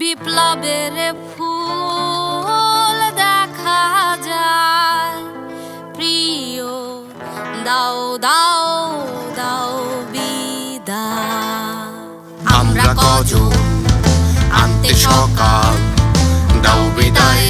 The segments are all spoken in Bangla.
বিপ্লবের ফুল দেখা যায়। প্রিয়, দাও দাও দাও বিদা আমরা কজন আনতে সকাল, দাও বিদায়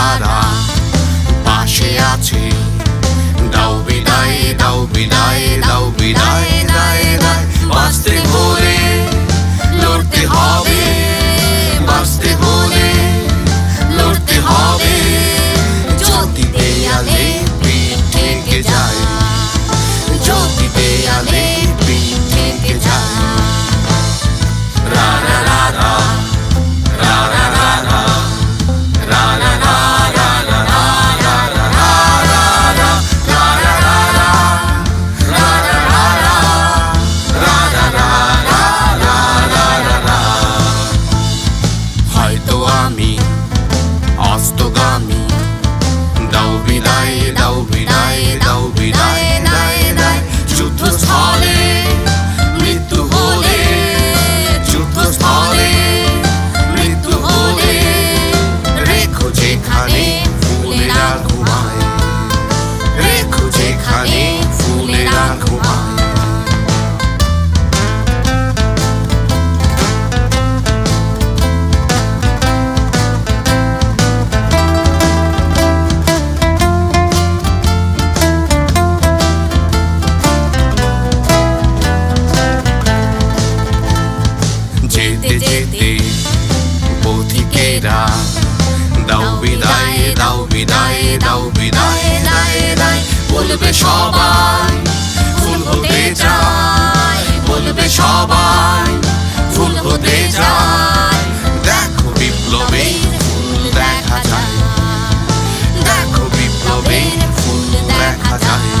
Hada Vì đây đâu vì đây đâu vì đây বিদায়, দাও বিদায় দাও বিদায়, দায় দায়। বলবে সবাই ফুল হতে চায়। বলবে সবাই ফুল হতে চায়। দেখো বিপ্লবে ফুল দেখা যায়। দেখো বিপ্লবে ফুল দেখা যায়।